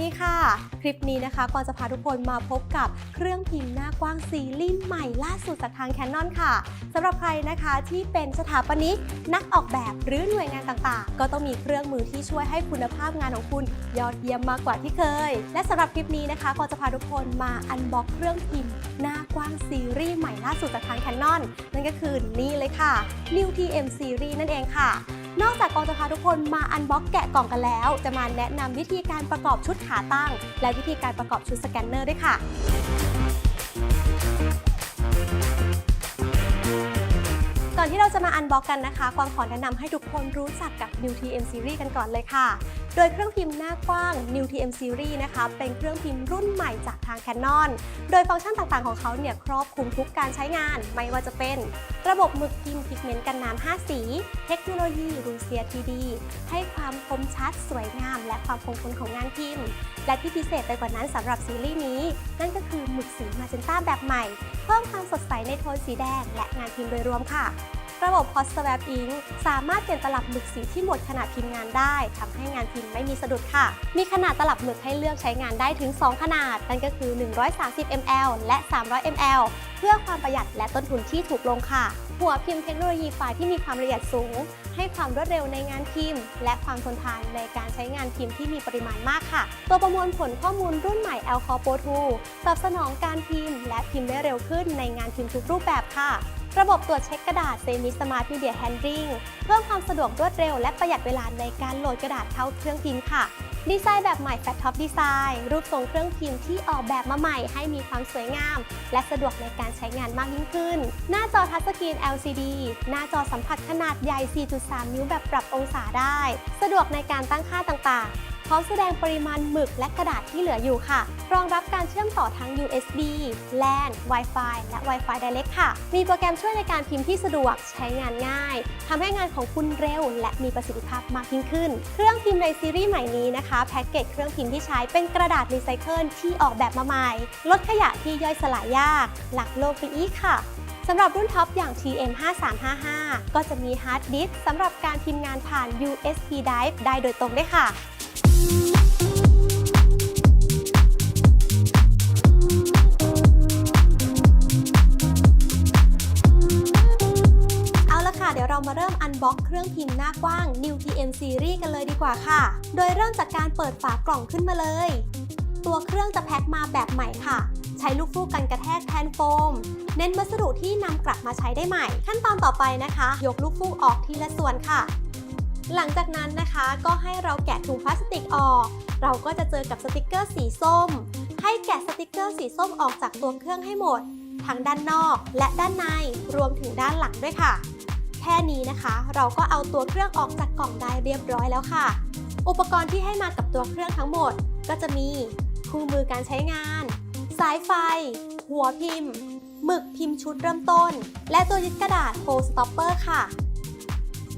ดีค่ะ คลิปนี้นะคะก่อนจะพาทุกคนมาพบกับเครื่องพิมพ์หน้ากว้างซีรีส์ใหม่ล่าสุดจากทาง Canon ค่ะสำหรับใครนะคะที่เป็นสถาปนิกนักออกแบบหรือหน่วยงานต่างๆ ก็ต้องมีเครื่องมือที่ช่วยให้คุณภาพงานของคุณยอดเยี่ยมมากกว่าที่เคย และสำหรับคลิปนี้นะคะก่อนจะพาทุกคนมาอันบ็อกเครื่องพิมพ์หน้ากว้างซีรีส์ใหม่ล่าสุดจากทาง Canon นั่นก็คือนี่เลยค่ะ New TM Series นั่นเองค่ะ นอกจากกองจะพาทุกคนมาอันบ็อกแกะกล่องกันแล้ว จะมาแนะนำวิธีการประกอบชุดขาตั้ง และวิธีการประกอบชุดสแกนเนอร์ด้วยค่ะก่อนที่เราจะมาอันบ็อกกันนะคะ กวางขอแนะนำให้ทุกคนรู้จักกับ New TM Series กันก่อนเลยค่ะ โดยเครื่องพิมพ์หน้ากว้าง New TM Series นะคะเป็นเครื่องพิมพ์รุ่นใหม่จากทาง Canon โดยฟังก์ชันต่างๆของเขาเนี่ยครอบคลุมทุกการใช้งาน ไม่ว่าจะเป็นระบบหมึกพิมพ์พิกเมนต์กันน้ำ5สี เทคโนโลยีรูเซียทีดีให้ความคมชัดสวยงาม และความคงทนของงานพิมพ์ และที่พิเศษไปกว่านั้นสำหรับซีรีส์นี้ นั่นก็คือหมึกสีมาเจนต้าแบบใหม่ เพิ่มความสดใสในโทนสีแดง และงานพิมพ์โดยรวมค่ะ ระบบ Hot Swap Ink สามารถเปลี่ยนตลับหมึกสีที่หมดขนาดพิมพ์งานได้ทำให้งานพิมพ์ไม่มีสะดุดค่ะ มีขนาดตลับหมึกให้เลือกใช้งานได้ถึง 2 ขนาด นั่นก็คือ 130 ml และ 300 ml เพื่อความประหยัดและต้นทุนที่ถูกลงค่ะ หัวพิมพ์เทคโนโลยีไฟล์ที่มีความละเอียดสูง ให้ความรวดเร็วในงานพิมพ์ และความทนทานในการใช้งานพิมพ์ที่มีปริมาณมากค่ะ ตัวประมวลผลข้อมูลรุ่นใหม่ a l c o Pro 2ตอบสนองการพิมพ์ และพิมพ์ได้เร็วขึ้นในงานพิมพ์ทุกรูปแบบค่ะ ระบบตรวจเช็คกระดาษ Semi Smart Media Handling เพิ่มความสะดวกรวดเร็วและประหยัดเวลาในการโหลดกระดาษเข้าเครื่องพิมพ์ค่ะ ดีไซน์แบบใหม่ Fat Top Design รูปทรงเครื่องพิมพ์ที่ออกแบบมาใหม่ให้มีความสวยงาม และสะดวกในการใช้งานมากยิ่งขึ้น หน้าจอทัชสกรีน LCD หน้าจอสัมผัสขนาดใหญ่ 4.3 นิ้วแบบปรับองศาได้ สะดวกในการตั้งค่าต่างๆ พร้อมแสดงปริมาณหมึกและกระดาษที่เหลืออยู่ค่ะ รองรับการเชื่อมต่อทั้ง USB LAN Wi-Fi และ Wi-Fi Direct ค่ะ มีโปรแกรมช่วยในการพิมพ์ที่สะดวกใช้งานง่ายทำให้งานของคุณเร็ว และมีประสิทธิภาพมากยิ่งขึ้น เครื่องพิมพ์ในซีรีส์ใหม่นี้นะคะแพ็กเกจเครื่องพิมพ์ที่ใช้เป็นกระดาษรีไซเคิลที่ออกแบบมาใหม่ ลดขยะที่ย่อยสลายยาก หลักโลกไปอีกค่ะสำหรับรุ่นท็อปอย่าง TM5355 ก็จะมีฮาร์ดดิสก์สำหรับการพิมพ์งานผ่าน USB Drive ได้โดยตรงด้วยค่ะ เอาละค่ะ เดี๋ยวเรามาเริ่มอันบ็อกเครื่องพิมพ์หน้ากว้าง New TM Series กันเลยดีกว่าค่ะ โดยเริ่มจากการเปิดฝากล่องขึ้นมาเลย ตัวเครื่องจะแพ็คมาแบบใหม่ค่ะใช้ลูกฟูกกันกระแทกแทนโฟม เน้นวัสดุที่นำกลับมาใช้ได้ใหม่ ขั้นตอนต่อไปนะคะ ยกลูกฟูกออกทีละส่วนค่ะ หลังจากนั้นนะคะก็ให้เราแกะถุงพลาสติกออก เราก็จะเจอกับสติกเกอร์สีส้ม ให้แกะสติกเกอร์สีส้มออกจากตัวเครื่องให้หมด ทั้งด้านนอกและด้านในรวมถึงด้านหลังด้วยค่ะ แค่นี้นะคะ เราก็เอาตัวเครื่องออกจากกล่องได้เรียบร้อยแล้วค่ะ อุปกรณ์ที่ให้มากับตัวเครื่องทั้งหมด ก็จะมีคู่มือการใช้งาน สายไฟ หัวพิมพ์หมึกพิมพ์ชุดเริ่มต้น และตัวยึดกระดาษ Full Stopper ค่ะ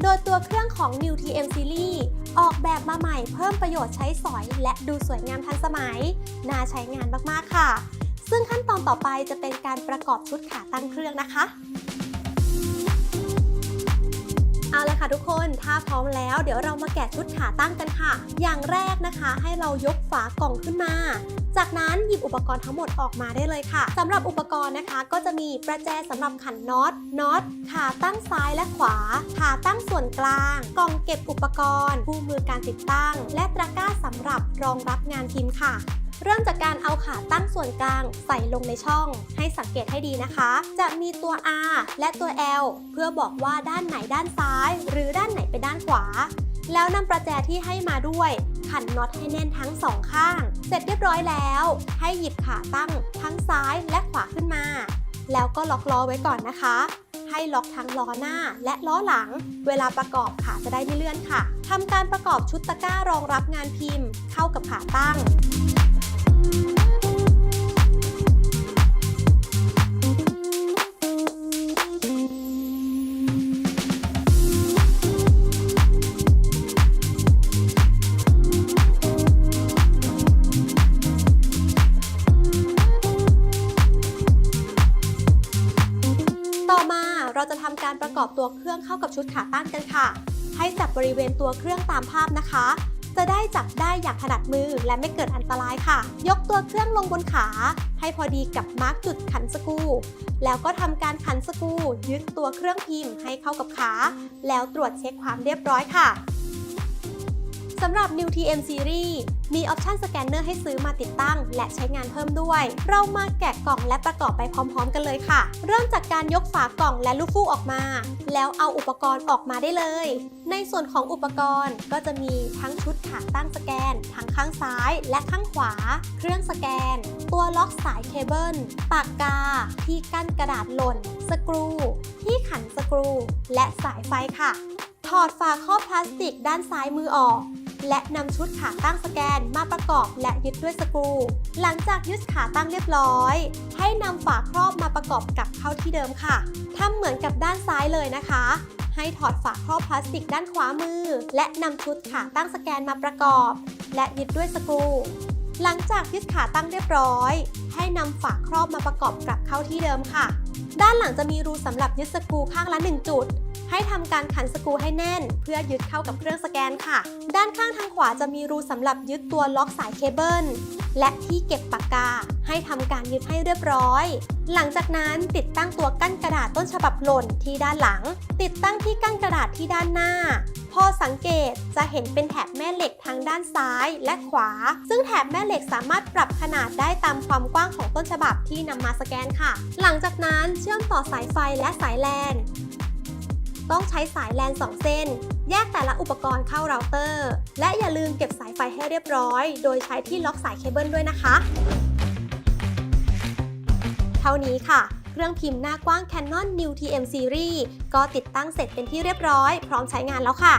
โดยตัวเครื่องของ New TM Series ออกแบบมาใหม่เพิ่มประโยชน์ใช้สอย และดูสวยงามทันสมัย น่าใช้งานมากๆค่ะ ซึ่งขั้นตอนต่อไปจะเป็นการประกอบชุดขาตั้งเครื่องนะคะ เอาละค่ะทุกคน ถ้าพร้อมแล้วเดี๋ยวเรามาแกะชุดขาตั้งกันค่ะ อย่างแรกนะคะให้เรายกฝากล่องขึ้นมา จากนั้นหยิบอุปกรณ์ทั้งหมดออกมาได้เลยค่ะสำหรับอุปกรณ์นะคะ ก็จะมีประแจสำหรับขันน็อต น็อต ขาตั้งซ้ายและขวา ขาตั้งส่วนกลาง กล่องเก็บอุปกรณ์ คู่มือการติดตั้ง และตะกร้าสำหรับรองรับงานพิมพ์ค่ะ เริ่มจากการเอาขาตั้งส่วนกลางใส่ลงในช่อง ให้สังเกตให้ดีนะคะ จะมีตัว R และตัว L เพื่อบอกว่าด้านไหนด้านซ้าย หรือด้านไหนเป็นด้านขวา แล้วนำประแจที่ให้มาด้วย ขันน็อตให้แน่นทั้งสองข้าง เสร็จเรียบร้อยแล้ว ให้หยิบขาตั้งทั้งซ้ายและขวาขึ้นมา แล้วก็ล็อกล้อไว้ก่อนนะคะให้ล็อกทั้งล้อหน้าและล้อหลัง เวลาประกอบขาจะได้ไม่เลื่อนค่ะ ทำการประกอบชุดตะกร้ารองรับงานพิมพ์ เข้ากับขาตั้ง การประกอบตัวเครื่องเข้ากับชุดขาตั้งกันค่ะ ให้จับบริเวณตัวเครื่องตามภาพนะคะ จะได้จับได้อย่างถนัดมือและไม่เกิดอันตรายค่ะ ยกตัวเครื่องลงบนขา ให้พอดีกับมาร์กจุดขันสกูแล้วก็ทำการขันสกูยึดตัวเครื่องพิมพ์ให้เข้ากับขา แล้วตรวจเช็คความเรียบร้อยค่ะ สำหรับ New TM Series มีออปชันสแกนเนอร์ให้ซื้อมาติดตั้ง และใช้งานเพิ่มด้วย เรามาแกะกล่องและประกอบไปพร้อมๆ กันเลยค่ะ เริ่มจากการยกฝากล่องและลูกฟูกออกมา แล้วเอาอุปกรณ์ออกมาได้เลย ในส่วนของอุปกรณ์ก็จะมีทั้งชุดขาตั้งสแกน ทั้งข้างซ้ายและข้างขวา เครื่องสแกน ตัวล็อกสายเคเบิล ปากกา ที่กั้นกระดาษหล่น สกรู ที่ขันสกรู และสายไฟค่ะ ถอดฝาครอบพลาสติกด้านซ้ายมือออก และนำชุดขาตั้งสแกนมาประกอบและยึดด้วยสกรู หลังจากยึดขาตั้งเรียบร้อย ให้นำฝาครอบมาประกอบกลับเข้าที่เดิมค่ะทำเหมือนกับด้านซ้ายเลยนะคะ ให้ถอดฝาครอบพลาสติกด้านขวามือ และนำชุดขาตั้งสแกนมาประกอบ และยึดด้วยสกรู หลังจากยึดขาตั้งเรียบร้อย ให้นำฝาครอบมาประกอบกลับเข้าที่เดิมค่ะ ด้านหลังจะมีรูสำหรับยึดสกรูข้างละ 1 จุด ให้ทำการขันสกรูให้แน่น เพื่อยึดเข้ากับเครื่องสแกนค่ะ ด้านข้างทางขวาจะมีรูสำหรับยึดตัวล็อกสายเคเบิลและที่เก็บปากกา ให้ทำการยึดให้เรียบร้อย หลังจากนั้นติดตั้งตัวกั้นกระดาษต้นฉบับหล่นที่ด้านหลัง ติดตั้งที่กั้นกระดาษที่ด้านหน้า พอสังเกตจะเห็นเป็นแถบแม่เหล็กทางด้านซ้ายและขวา ซึ่งแถบแม่เหล็กสามารถปรับขนาดได้ตามความกว้างของต้นฉบับที่นำมาสแกนค่ะ หลังจากนั้นเชื่อมต่อสายไฟและสายแลน ต้องใช้สายแลน 2 เส้น แยกแต่ละอุปกรณ์เข้าเราเตอร์ และอย่าลืมเก็บสายไฟให้เรียบร้อย โดยใช้ที่ล็อกสายเคเบิลด้วยนะคะ เท่านี้ค่ะ เครื่องพิมพ์หน้ากว้าง Canon New TM Series ก็ติดตั้งเสร็จเป็นที่เรียบร้อย พร้อมใช้งานแล้วค่ะ